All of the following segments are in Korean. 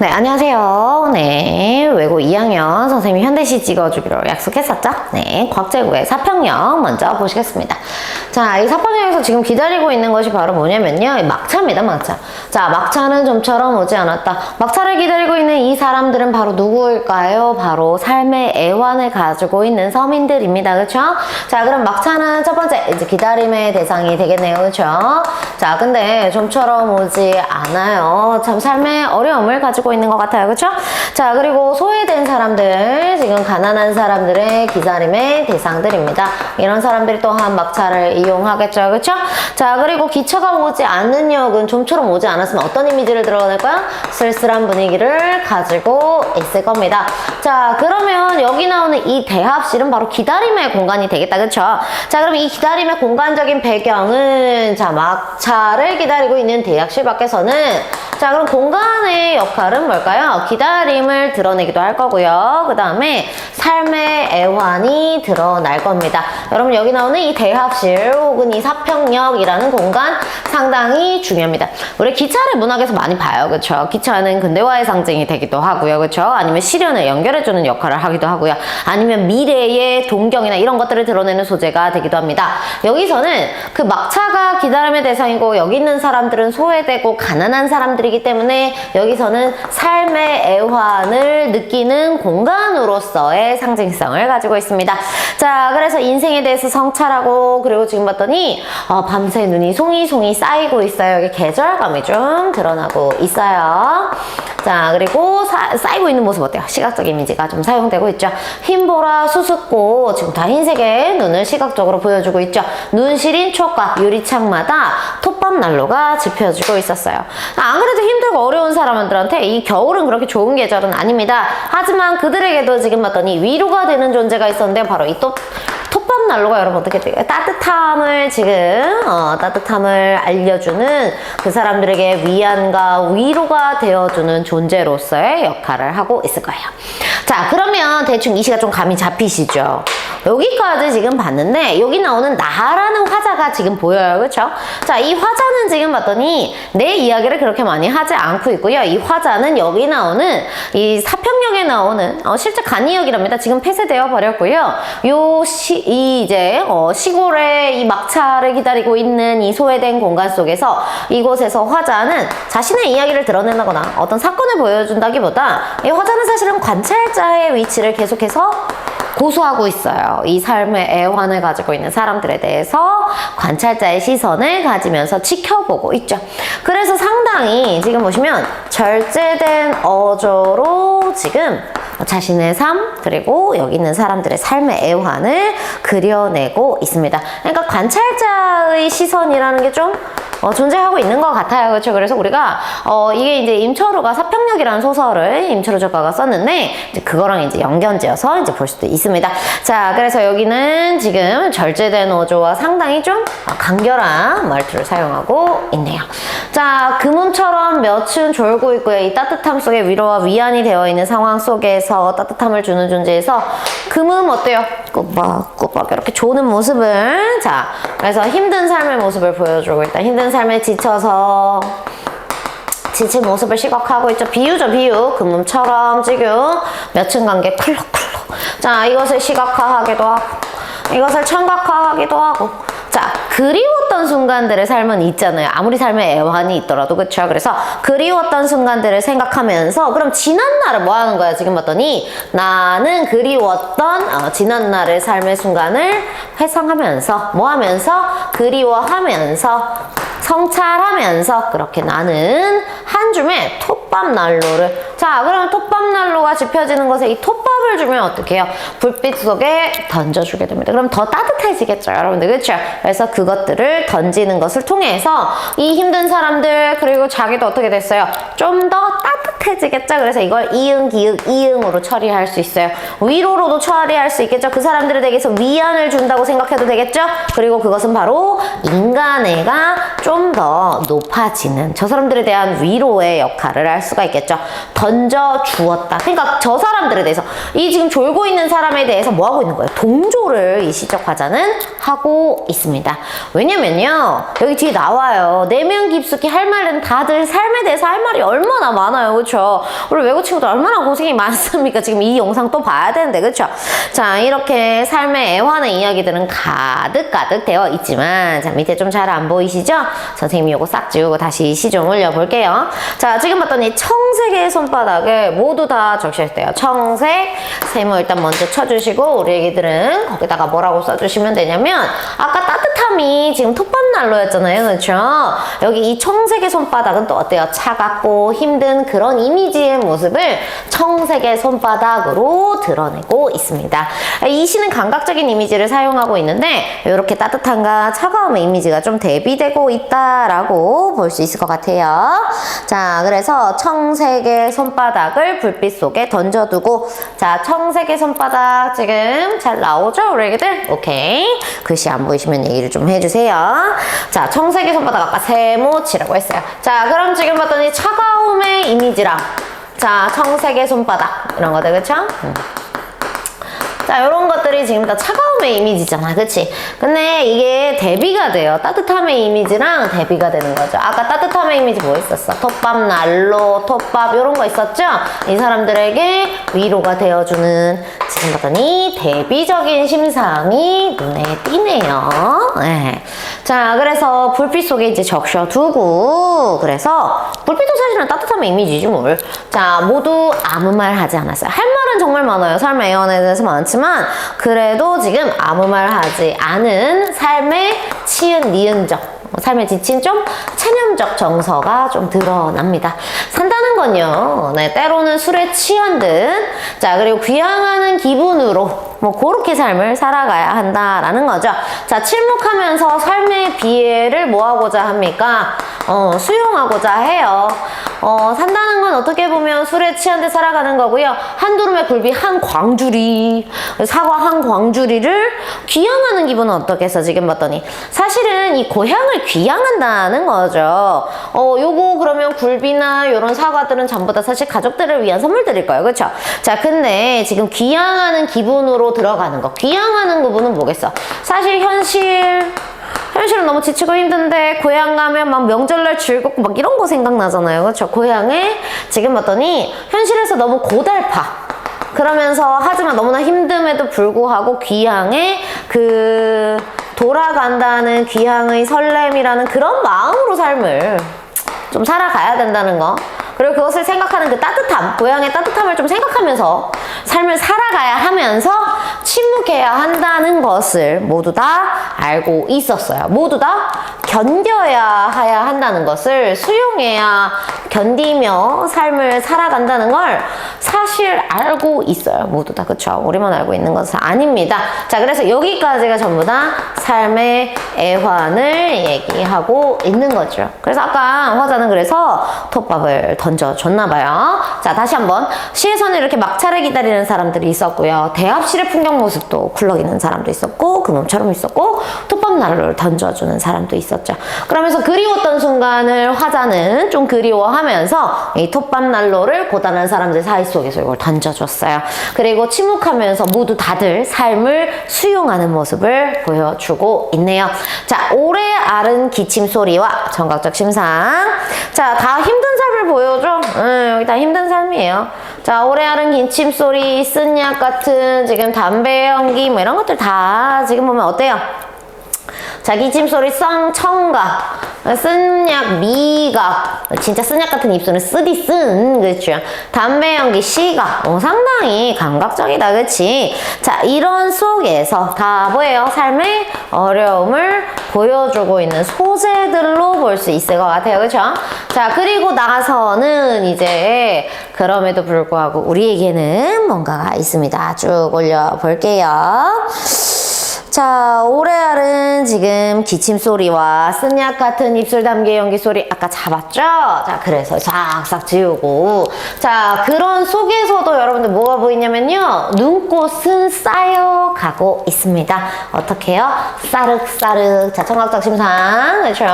네, 안녕하세요. 네, 외고 2학년 선생님이 현대시 찍어주기로 약속했었죠? 네, 곽재구의 사평역 먼저 보시겠습니다. 자, 이 사평역에서 지금 기다리고 있는 것이 바로 뭐냐면요. 이 막차입니다, 막차. 자, 막차는 좀처럼 오지 않았다. 막차를 기다리고 있는 이 사람들은 바로 누구일까요? 바로 삶의 애환을 가지고 있는 서민들입니다. 그쵸? 자, 그럼 막차는 첫 번째, 이제 기다림의 대상이 되겠네요. 그쵸? 자, 근데 좀처럼 오지 않아요. 참 삶의 어려움을 가지고 있는 것 같아요. 그쵸? 자, 그리고 소외된 사람들, 지금 가난한 사람들의 기다림의 대상들입니다. 이런 사람들이 또한 막차를 이용하겠죠. 그쵸? 자, 그리고 기차가 오지 않는 역은 좀처럼 오지 않았으면 어떤 이미지를 드러낼까요? 쓸쓸한 분위기를 가지고 있을 겁니다. 자, 그러면 여기 나오는 이 대합실은 바로 기다림의 공간이 되겠다. 그쵸? 자, 그럼 이 기다림의 공간적인 배경은 자, 막차를 기다리고 있는 대학실 밖에서는 자, 그럼 공간의 역할은 뭘까요? 기다림을 드러내기도 할 거고요. 그 다음에 삶의 애환이 드러날 겁니다. 여러분, 여기 나오는 이 대합실 혹은 이 사평역이라는 공간 상당히 중요합니다. 우리 기차를 문학에서 많이 봐요. 그쵸? 기차는 근대화의 상징이 되기도 하고요. 그쵸? 아니면 시련을 연결해주는 역할을 하기도 하고요. 아니면 미래의 동경이나 이런 것들을 드러내는 소재가 되기도 합니다. 여기서는 그 막차가 기다림의 대상이고 여기 있는 사람들은 소외되고 가난한 사람들이 기 때문에 여기서는 삶의 애환을 느끼는 공간으로서의 상징성을 가지고 있습니다. 자, 그래서 인생에 대해서 성찰하고 그리고 지금 봤더니 어, 밤새 눈이 송이송이 쌓이고 있어요. 여기 계절감이 좀 드러나고 있어요. 자, 그리고 사- 쌓이고 있는 모습 어때요? 시각적 이미지가 좀 사용되고 있죠. 흰 보라 수수꽃 지금 다 흰색의 눈을 시각적으로 보여주고 있죠. 눈 시린 촉각 유리창마다 톱밥 난로가 지펴지고 있었어요. 안 그래도 힘들고 어려운 사람들한테 이 겨울은 그렇게 좋은 계절은 아닙니다. 하지만 그들에게도 지금 봤더니 위로가 되는 존재가 있었는데 바로 이 톱, 톱밥 난로가 여러분 어떻게 돼요? 따뜻함을 지금 어, 따뜻함을 알려주는 그 사람들에게 위안과 위로가 되어주는 존재로서의 역할을 하고 있을 거예요. 자 그러면 대충 이 시가 좀 감이 잡히시죠? 여기까지 지금 봤는데 여기 나오는 나라는 화자가 지금 보여요. 그렇죠? 자, 이 화자는 지금 봤더니 내 이야기를 그렇게 많이 하지 않고 있고요. 이 화자는 여기 나오는 이 사평역에 나오는 어, 실제 간이역이랍니다. 지금 폐쇄되어 버렸고요. 요 시, 이 이제 어, 시골에 이 막차를 기다리고 있는 이 소외된 공간 속에서 이곳에서 화자는 자신의 이야기를 드러낸다거나 어떤 사건을 보여준다기보다 이 화자는 사실은 관찰자의 위치를 계속해서 고수하고 있어요. 이 삶의 애환을 가지고 있는 사람들에 대해서 관찰자의 시선을 가지면서 지켜보고 있죠. 그래서 상당히 지금 보시면 절제된 어조로 지금 자신의 삶 그리고 여기 있는 사람들의 삶의 애환을 그려내고 있습니다. 그러니까 관찰자의 시선이라는 게 좀 어, 존재하고 있는 것 같아요. 그렇죠? 그래서 우리가 어, 이게 이제 임철우가 사평역이라는 소설을 임철우 작가가 썼는데 이제 그거랑 이제 연결지어서 이제 볼 수도 있습니다. 자, 그래서 여기는 지금 절제된 어조와 상당히 좀 간결한 말투를 사용하고 있네요. 자, 금음처럼 몇은 졸고 있고요. 이 따뜻함 속에 위로와 위안이 되어 있는 상황 속에서 따뜻함을 주는 존재에서 금음 어때요? 꾸벅꾸벅 이렇게 조는 모습을 자, 그래서 힘든 삶의 모습을 보여주고 있다. 힘든 삶에 지쳐서 지친 모습을 시각하고 있죠. 비유죠, 비유. 금음처럼 지금 몇층 관계 쿨럭쿨럭. 자, 이것을 시각화하기도 하고, 이것을 청각화하기도 하고. 자, 그리웠던 순간들의 삶은 있잖아요. 아무리 삶에 애환이 있더라도, 그쵸? 그래서 그리웠던 순간들을 생각하면서, 그럼 지난 날을 뭐 하는 거야? 지금 봤더니, 나는 그리웠던, 어, 지난 날의 삶의 순간을 회상하면서, 뭐 하면서? 그리워하면서, 성찰하면서 그렇게 나는 한 줌의 톱밥 난로를 자 그러면 톱밥 난로가 지펴지는 것에 이 톱밥을 주면 어떻게 해요? 불빛 속에 던져주게 됩니다. 그럼 더 따뜻해지겠죠 여러분들 그렇죠? 그래서 그것들을 던지는 것을 통해서 이 힘든 사람들 그리고 자기도 어떻게 됐어요? 좀 더 따뜻해지겠죠? 그래서 이걸 이응 기응 이응으로 처리할 수 있어요. 위로로도 처리할 수 있겠죠? 그 사람들에 대해서 위안을 준다고 생각해도 되겠죠? 그리고 그것은 바로 인간애가 좀 더 높은 높아지는 저 사람들에 대한 위로의 역할을 할 수가 있겠죠. 던져 주었다. 그러니까 저 사람들에 대해서 이 지금 졸고 있는 사람에 대해서 뭐 하고 있는 거예요? 동조를 이 시적 화자는 하고 있습니다. 왜냐면요. 여기 뒤에 나와요. 내면 깊숙이 할 말은 다들 삶에 대해서 할 말이 얼마나 많아요. 그렇죠? 우리 외국 친구들 얼마나 고생이 많습니까? 지금 이 영상 또 봐야 되는데 그렇죠? 자, 이렇게 삶의 애환의 이야기들은 가득가득 되어 있지만 자, 밑에 좀 잘 안 보이시죠? 선생님이 요거 싹 지우고 다시 시좀 올려볼게요. 자, 지금 봤더니 청색의 손바닥을 모두 다 적셔주세요. 청색, 세모 일단 먼저 쳐주시고 우리 애기들은 거기다가 뭐라고 써주시면 되냐면 아까 따뜻 함이 지금 톱밥난로였잖아요. 그렇죠? 여기 이 청색의 손바닥은 또 어때요? 차갑고 힘든 그런 이미지의 모습을 청색의 손바닥으로 드러내고 있습니다. 이 시는 감각적인 이미지를 사용하고 있는데 이렇게 따뜻함과 차가움의 이미지가 좀 대비되고 있다라고 볼 수 있을 것 같아요. 자, 그래서 청색의 손바닥을 불빛 속에 던져두고 자, 청색의 손바닥 지금 잘 나오죠? 우리 애기들? 오케이. 글씨 안 보이시면 얘기를 좀 해주세요. 자, 청색의 손바닥 아까 세모치라고 했어요. 자, 그럼 지금 봤더니 차가움의 이미지랑 자, 청색의 손바닥 이런 거들 그쵸? 음. 자, 이런 것들이 지금 다 차가움의 이미지잖아. 그치? 근데 이게 대비가 돼요. 따뜻함의 이미지랑 대비가 되는 거죠. 아까 따뜻함의 이미지 뭐 있었어? 톱밥, 난로, 톱밥, 이런 거 있었죠? 이 사람들에게 위로가 되어주는 지금 봤더니 대비적인 심상이 눈에 띄네요. 네. 자, 그래서 불빛 속에 이제 적셔두고, 그래서 불빛도 사실은 따뜻함의 이미지지 뭘. 자, 모두 아무 말 하지 않았어요. 할 말은 정말 많아요. 삶의 애원에 대해서 많지만, 그래도 지금 아무 말 하지 않은 삶의 치은, 니은적, 삶에 지친 좀 체념적 정서가 좀 드러납니다. 산다는 건요, 네, 때로는 술에 취한 듯, 자, 그리고 귀향하는 기분으로, 뭐, 그렇게 삶을 살아가야 한다라는 거죠. 자, 침묵하면서 삶의 비애를 뭐 하고자 합니까? 어, 수용하고자 해요. 어, 산다는 건 어떻게 보면 술에 취한 듯 살아가는 거고요. 한 두름의 굴비 한 광주리, 사과 한 광주리를 귀향하는 기분은 어떻겠어, 지금 봤더니. 사실은 이 고향을 귀향한다는 거죠. 어, 요거 그러면 굴비나 요런 사과들은 전부 다 사실 가족들을 위한 선물들일 거예요. 그쵸? 자, 근데 지금 귀향하는 기분으로 들어가는 거. 귀향하는 부분은 뭐겠어? 사실 현실, 현실은 너무 지치고 힘든데 고향 가면 막 명절날 즐겁고 막 이런 거 생각나잖아요. 그렇죠? 고향에 지금 봤더니 현실에서 너무 고달파. 그러면서 하지만 너무나 힘듦에도 불구하고 귀향에 그 돌아간다는 귀향의 설렘이라는 그런 마음으로 삶을 좀 살아가야 된다는 거. 그리고 그것을 생각하는 그 따뜻함, 고향의 따뜻함을 좀 생각하면서 삶을 살아가야 하면서 침묵해야 한다는 것을 모두 다 알고 있었어요. 모두 다 견뎌야 해야 한다는 것을 수용해야 견디며 삶을 살아간다는 걸 사실 알고 있어요. 모두 다. 그쵸? 우리만 알고 있는 것은 아닙니다. 자, 그래서 여기까지가 전부 다 삶의 애환을 얘기하고 있는 거죠. 그래서 아까 화자는 그래서 톱밥을 던 져줬나 봐요. 자, 다시 한번. 시에서는 이렇게 막차를 기다리는 사람들이 있었고요. 대합실의 풍경 모습도 굴러있는 사람도 있었고, 그놈처럼 있었고, 톱밥 난로를 던져주는 사람도 있었죠. 그러면서 그리웠던 순간을 화자는 좀 그리워하면서 이 톱밥 난로를 고단한 사람들 사이 속에서 이걸 던져줬어요. 그리고 침묵하면서 모두 다들 삶을 수용하는 모습을 보여주고 있네요. 자, 오래 앓은 기침 소리와 정각적 심상. 자, 다 힘든 삶을 보여 줘. 음, 여기 다 힘든 삶이에요. 자, 오래 앓은 기침 소리, 쓴약 같은 지금 담배 연기 뭐 이런 것들 다 지금 보면 어때요? 자, 기침소리 썽, 청각, 쓴약, 미각, 진짜 쓴약 같은 입술은 쓰디 쓴, 그렇죠? 담배 연기, 시각, 어, 상당히 감각적이다, 그치? 자, 이런 속에서 다 뭐예요? 삶의 어려움을 보여주고 있는 소재들로 볼 수 있을 것 같아요, 그쵸? 자, 그리고 나서는 이제 그럼에도 불구하고 우리에게는 뭔가가 있습니다. 쭉 올려볼게요. 자, 올해알은 지금 기침 소리와 쓴약 같은 입술 담개 연기 소리 아까 잡았죠? 자, 그래서 싹싹 지우고. 자, 그런 속에서도 여러분들 뭐가 보이냐면요. 눈꽃은 쌓여가고 있습니다. 어떻게요? 싸륵싸륵. 자, 청각적 심상. 그렇죠?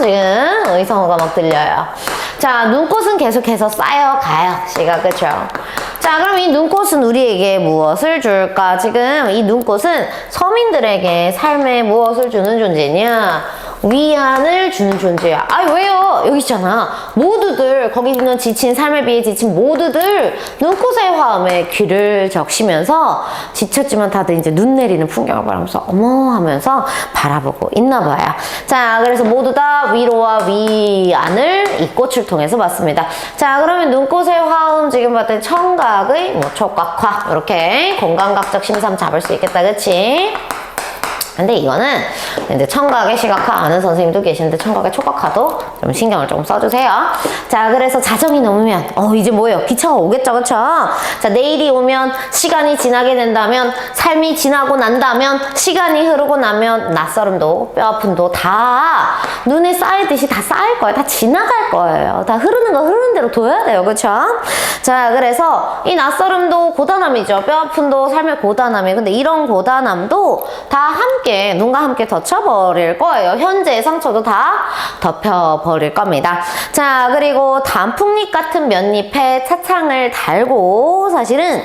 지금 의성어가 막 들려요. 자, 눈꽃은 계속해서 쌓여가요. 시가 그렇죠? 자, 그럼 이 눈꽃은 우리에게 무엇을 줄까? 지금 이 눈꽃은 서민들에게 삶에 무엇을 주는 존재냐? 위안을 주는 존재야. 아, 왜요? 여기 있잖아. 모두들, 거기 있는 지친, 삶에 비해 지친 모두들 눈꽃의 화음에 귀를 적시면서 지쳤지만 다들 이제 눈 내리는 풍경을 바라면서 어머 하면서 바라보고 있나 봐요. 자, 그래서 모두 다 위로와 위안을 이 꽃을 통해서 받습니다. 자, 그러면 눈꽃의 화음 지금 봤더니 청각의 뭐 촉각화 이렇게 공간각적 심삼 잡을 수 있겠다, 그치? 근데 이거는 이제 청각의 시각화 아는 선생님도 계시는데 청각의 촉각화도 좀 신경을 좀 써주세요. 자, 그래서 자정이 넘으면 어 이제 뭐예요? 기차가 오겠죠, 그쵸? 자, 내일이 오면 시간이 지나게 된다면 삶이 지나고 난다면 시간이 흐르고 나면 낯설음도 뼈 아픔도 다 눈에 쌓이듯이 다 쌓일 거예요. 다 지나갈 거예요. 다 흐르는 거 흐르는 대로 둬야 돼요, 그쵸? 자, 그래서 이 낯설음도 고단함이죠. 뼈 아픔도 삶의 고단함이. 근데 이런 고단함도 다 함께 눈과 함께 덮쳐버릴 거예요. 현재의 상처도 다 덮여버릴 겁니다. 자, 그리고 단풍잎 같은 면잎에 차창을 달고 사실은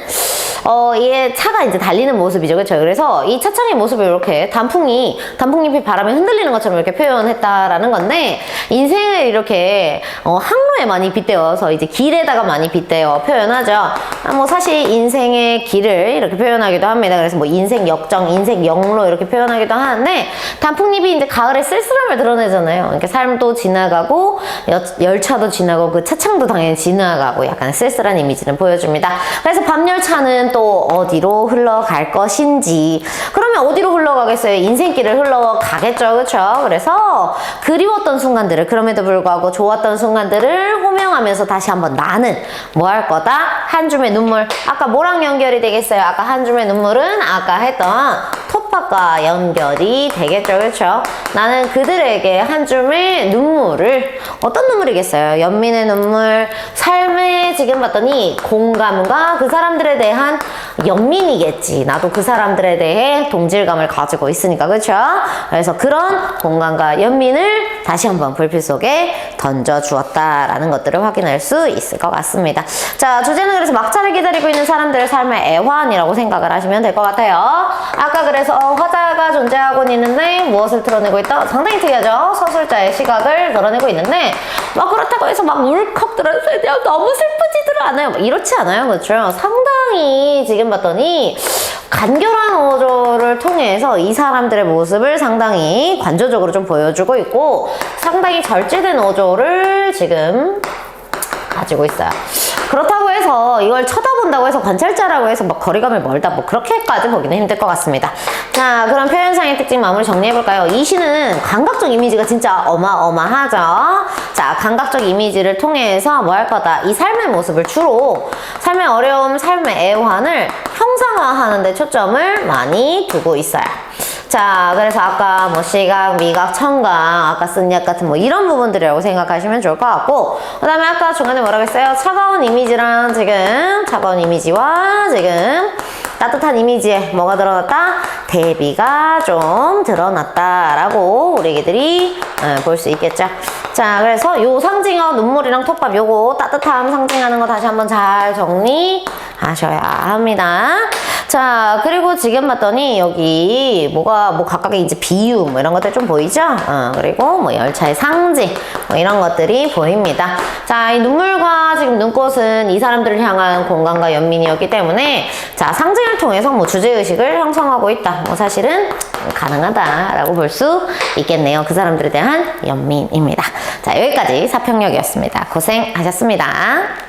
어, 이게 차가 이제 달리는 모습이죠. 그렇죠? 그래서 이 차창의 모습을 이렇게 단풍이, 단풍잎이 바람에 흔들리는 것처럼 이렇게 표현했다라는 건데, 인생 을 이렇게, 어, 항로에 많이 빗대어서 이제 길에다가 많이 빗대어 표현하죠. 아, 뭐 사실 인생의 길을 이렇게 표현하기도 합니다. 그래서 뭐 인생 역정, 인생 영로 이렇게 표현하기도 하는데, 단풍잎이 이제 가을의 쓸쓸함을 드러내잖아요. 이렇게 삶도 지나가고, 여- 열차도 지나고, 그 차창도 당연히 지나가고, 약간 쓸쓸한 이미지는 보여줍니다. 그래서 밤 열차는 또 어디로 흘러갈 것인지. 그 러면 어디로 흘러가겠어요? 인생길을 흘러가겠죠. 그렇죠? 그래서 그리웠던 순간들을 그럼에도 불구하고 좋았던 순간들을 호명하면서 다시 한번 나는 뭐 할 거다? 한 줌의 눈물. 아까 뭐랑 연결이 되겠어요? 아까 한 줌의 눈물은 아까 했던 톱밥과 연결이 되겠죠. 그렇죠? 나는 그들에게 한 줌의 눈물을 어떤 눈물이겠어요? 연민의 눈물, 삶에 지금 봤더니 공감과 그 사람들에 대한 연민이겠지. 나도 그 사람들에 대해 동질감을 가지고 있으니까, 그렇죠? 그래서 그런 공감과 연민을 다시 한번 불필 속에 던져 주었다라는 것들을 확인할 수 있을 것 같습니다. 자, 주제는 그래서 막차를 기다리고 있는 사람들의 삶의 애환이라고 생각을 하시면 될 것 같아요. 아까 그래서 화자가 존재하고 있는데 무엇을 드러내고 있다? 상당히 특이하죠? 서술자의 시각을 드러내고 있는데 막 그렇다고 해서 막 울컥 들었을 때 너무 슬프지들 않아요. 막 이렇지 않아요. 그렇죠? 상당히 지금 봤더니 간결한 어조를 통해서 이 사람들의 모습을 상당히 관조적으로 좀 보여주고 있고 상당히 절제된 어조를 지금 가지고 있어요. 그렇다고 해서 이걸 쳐다본다고 해서 관찰자라고 해서 막 거리감이 멀다 뭐 그렇게까지 보기는 힘들 것 같습니다. 자 그럼 표현상의 특징 마무리 정리해볼까요? 이 시는 감각적 이미지가 진짜 어마어마하죠. 자 감각적 이미지를 통해서 뭐 할 거다 이 삶의 모습을 주로 삶의 어려움, 삶의 애환을 형상화하는 데 초점을 많이 두고 있어요. 자, 그래서 아까 뭐 시각, 미각, 청각, 아까 쓴 약 같은 뭐 이런 부분들이라고 생각하시면 좋을 것 같고, 그 다음에 아까 중간에 뭐라고 했어요? 차가운 이미지랑 지금 차가운 이미지와 지금 따뜻한 이미지에 뭐가 드러났다? 대비가 좀 드러났다라고 우리 애들이 볼 수 있겠죠. 자, 그래서 요 상징어 눈물이랑 톱밥 요거 따뜻함 상징하는 거 다시 한번 잘 정리하셔야 합니다. 자, 그리고 지금 봤더니 여기 뭐가 뭐 각각의 이제 비유 뭐 이런 것들 좀 보이죠? 어, 그리고 뭐 열차의 상징 뭐 이런 것들이 보입니다. 자, 이 눈물과 지금 눈꽃은 이 사람들을 향한 공간과 연민이었기 때문에 자, 상징을 통해서 뭐 주제의식을 형성하고 있다. 뭐 사실은 가능하다라고 볼 수 있겠네요. 그 사람들에 대한 연민입니다. 자, 여기까지 사평력이었습니다. 고생하셨습니다.